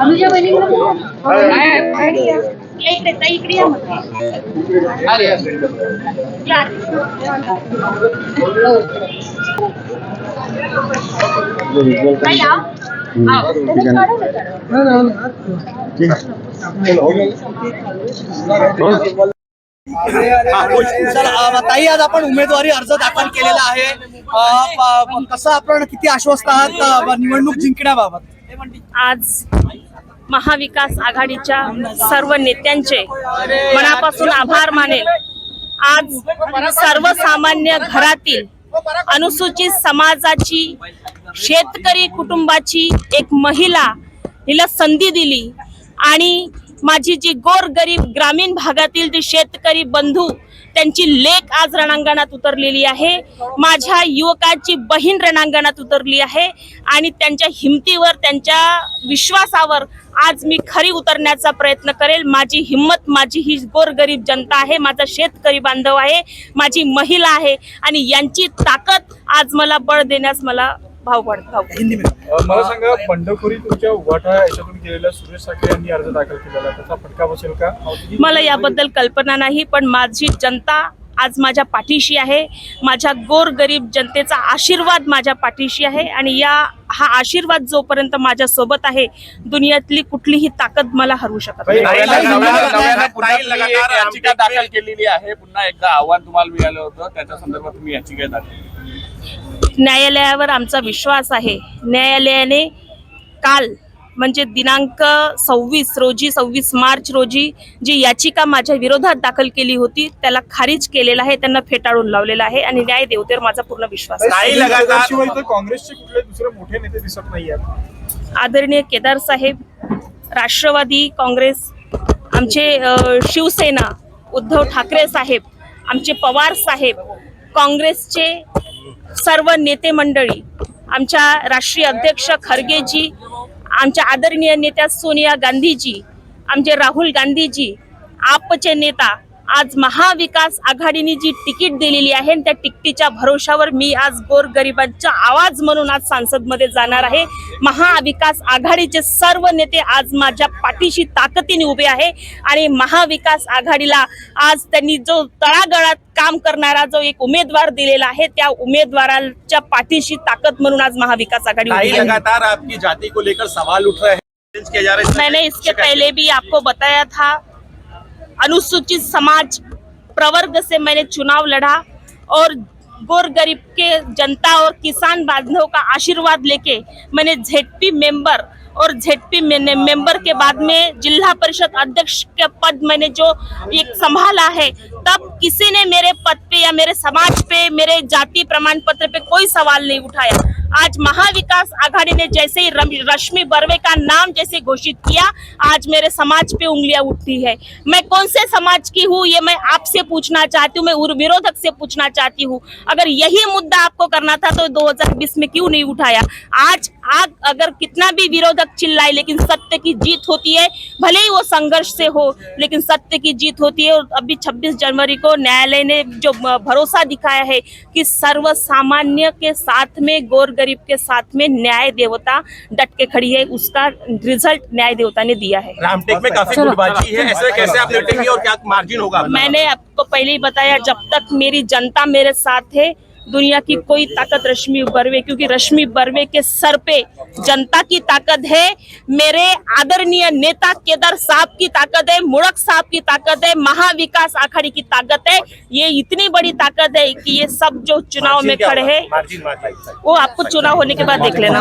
अनुजा बहिणी इकडे ताई आज आपण उमेदवारी अर्ज दाखल केलेला आहे. कसं आपण किती आश्वस्त आहात निवडणूक जिंकण्याबाबत? आज महाविकास आघाडीच्या सर्व नेत्यांचे मनापासून आभार मानेल. आज सर्वसामान्य घरातील अनुसूचित समाजाची शेतकरी कुटुंबाची एक महिला हिला संधी दिली. आणि माझी जी गोरगरीब ग्रामीण भागातील जी शेतकरी बंधू त्यांची लेख आज रणांगणात उतरलेली आहे. माझ्या युवकाची बहीण रणांगणात उतरली आहे आणि त्यांच्या हिमतीवर त्यांच्या विश्वासावर आज मी खरी उतरण्याचा प्रयत्न करेल. माझी हिंमत माझी ही गोरगरीब जनता आहे माझा शेतकरी बांधव आहे माझी महिला आहे आणि यांची ताकद आज मला बळ देण्यास मला भाव पड भाव. हिंदी मला सांगा बंडखोरी तुमच्या उभाटा याच्यातून केलेल्या सुरेश साखरे यांनी अर्ज दाखल केलेला त्याचा फटका बसेल का? मला याबद्दल कल्पना नाही पण माझी जनता आज माझ्या पाठीशी आहे. माझ्या गोरगरीब जनतेचा आशीर्वाद माझ्या पाठीशी आहे आणि या हा आशीर्वाद जोपर्यंत माझ्या सोबत आहे दुनियातली कुठलीही ताकद मला हरवू शकत नाही. याचिका दाखल केलेली आहे. पुन्हा एकदा आव्हान तुम्हाला मिळालं होतं. त्याच्या संदर्भात तुम्ही याचिका दाखल. न्यायालयावर आमचा विश्वास आहे. न्यायालयाने काल म्हणजे दिनांक सव्वीस रोजी सव्वीस मार्च रोजी जी याचिका माझ्या विरोधात दाखल केली होती त्याला खारिज केलेला आहे त्यांना फेटाळून लावलेला आहे आणि न्याय देवतेवर माझा पूर्ण विश्वास आहे. ताई सुनील लगातार- केदारशिवाय इथं काँग्रेसचे कुठले दुसरे मोठे नेते दिसत नाही आहेत आदरणीय केदार साहेब राष्ट्रवादी काँग्रेस आमचे शिवसेना उद्धव ठाकरे साहेब आमचे पवार साहेब काँग्रेसचे सर्व नेते मंडळी आमच्या राष्ट्रीय अध्यक्ष खरगेजी आमच्या आदरणीय नेत्या सोनिया गांधीजी आमचे राहुल गांधीजी आपचे नेता आज महाविकास आघाडीने जी तिकीट दिलेली आहे त्या तिकिटीच्या भरोशावर मी आज गोरगरिबांचा आवाज म्हणून आज सांसदमध्ये जाणार आहे. महाविकास आघाडीचे सर्व नेते आज माझ्या पाठीशी ताकदीने उभे आहे आणि महाविकास आघाडीला आज त्यांनी जो तळागळात काम करणारा जो एक उमेदवार दिलेला आहे त्या उमेदवाराच्या पाठीशी ताकद म्हणून आज महाविकास आघाडी ताई उभी आहे. लगातार आपकी जाति को लेकर सवाल उठ रहे हैं। चैलेंज किया जा रहा है। मैंने इसके पहले भी आपको बताया था अनुसूचित समाज प्रवर्ग से मैंने चुनाव लड़ा और गोर गरीब के जनता और किसान बांधवों का आशीर्वाद लेके मैंने झेडपी मेंबर और जेडपी मैंने मेंबर के बाद में जिला परिषद अध्यक्ष के पद मैंने जो एक संभाला है, तब किसी ने मेरे पद पे या मेरे समाज पे, मेरे जाति प्रमाण पत्र पे कोई सवाल नहीं उठाया। आज महाविकास आघाड़ी ने जैसे ही रश्मि बर्वे का नाम जैसे घोषित किया, आज मेरे समाज पे उंगलियाँ उठती है। मैं कौन से समाज की हूँ, ये मैं आपसे पूछना चाहती हूँ, मैं विरोधक से पूछना चाहती हूँ। अगर यही मुद्दा आपको करना था तो 2020 में क्यों नहीं उठाया? आज आज अगर कितना भी विरोधक चिल्लाए, लेकिन सत्य की जीत होती है, भले ही वो संघर्ष से हो, लेकिन सत्य की जीत होती है। और अभी 26 जनवरी को न्यायालय ने जो भरोसा दिखाया है कि सर्व सामान्य के साथ में गोर गरीब के साथ में न्याय देवता डट के खड़ी है उसका रिज़ल्ट न्याय देवता ने दिया है। रामटेक में काफ़ी गुटबाजी है ऐसे कैसे आप और क्या मार्जिन होगा मैंने आपको पहले ही बताया जब तक मेरी जनता मेरे साथ है दुनिया की कोई ताकत रश्मि बर्वे क्योंकि रश्मि बर्वे के सर पे जनता की ताकत है मेरे आदरणीय नेता केदार साहब की ताकत है मुड़क साहब की ताकत है महाविकास आघाड़ी की ताकत है ये इतनी बड़ी ताकत है कि ये सब जो चुनाव में खड़े हैं वो आपको चुनाव होने के बाद देख लेना।